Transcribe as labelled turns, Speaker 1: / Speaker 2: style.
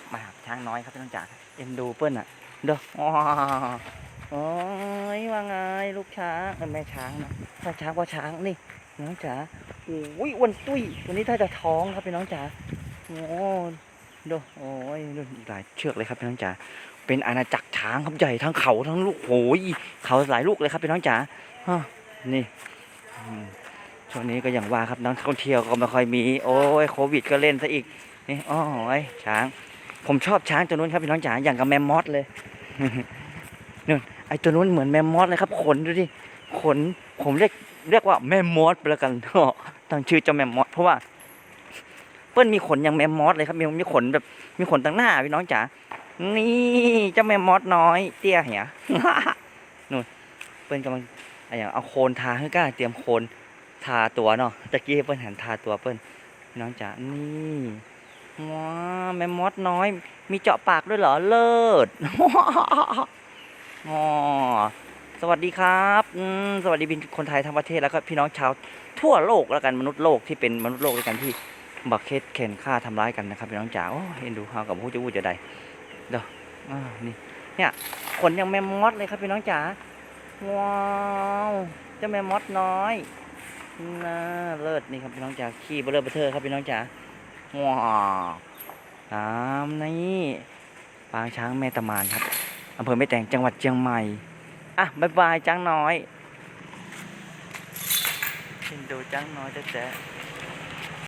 Speaker 1: บมาครับช้างน้อยครับพี่น้องจ๋าเอ็นดูเปิ้ลอะเด้ออ๋อโอ้ยว่าไงลูกช้างแม่ช้างนะถ้าช้างก็ช้างนี่น้องจ๋าโอ้ยอ้วนตุ้ยตัวนี้ถ้าจะท้องครับพี่น้องจ๋าโอ้ดูโอ้ยดูอีกหลายเชือกเลยครับพี่น้องจ๋าเป็นอาณาจักรช้างครับใหญ่ทั้งเขาทั้งลูกโอ้ยเขาหลายลูกเลยครับพี่น้องจ๋าฮะนี่ช่วงนี้ก็อย่างว่าครับนักท่องเที่ยวก็ไม่ค่อยมี โอ้ยโควิดก็เล่นซะอีก นี่อ๋อไอ้ช้าง ผมชอบช้างตัวนู้นครับพี่น้องจ๋าอย่างกับแมมมอสเลยนู่นไอ้ตัวนู้นเหมือนแมมมอสเลยครับ ขนดูดิขนผมเรียกเรียกว่าแมมมอสไปแล้วกันตั้งชื่อเจ้าแมมมอสเพราะว่าเปิ้ลมีขนอย่างแมมมอสเลยครับมีมีขนแบบมีขนตั้งหน้าพี่น้องจ๋านี่เจ้าแมมมอสน้อย เตี้ยเหียนู่นเปิ้ลกำลังอะไรอย่างเอาโคนทาให้กล้าเตรียมโคนทาตัวเนาะตะกี้เปิ้ลหันทาตัวเปิ้ลพี่น้องจ๋านี่ ว้าแมมมอสน้อย มีเจาะปากด้วยเหรอ เลิศอ๋อสวัสดีครับสวัสดีพี่คนไทยทั้งประเทศแล้วก็พี่น้องชาวทั่วโลกแล้วกันมนุษย์โลกที่เป็นมนุษย์โลกด้วยกันที่บักเคสเข็นฆ่าทำร้ายกันนะครับพี่น้องจ๋าโอ้เห็นดูเขากับผู้จะพูดจะใดเด้ออนี่เนี่ยขนยังแมมมอสเลยครับพี่น้องจ๋าว้าวเจ้าแมมมอสน้อยน่าเลิศนี่ครับพี่น้องจ๋าขี้เบลอเบเทอร์ครับพี่น้องจ๋า ว้าวตามนี่ปางช้างแม่ตะมานครับอำเภอแม่แตงจังหวัดเชียงใหม่ อะบายบายจ้างน้อยเห็นดูจ้างน้อยแจ๊ะ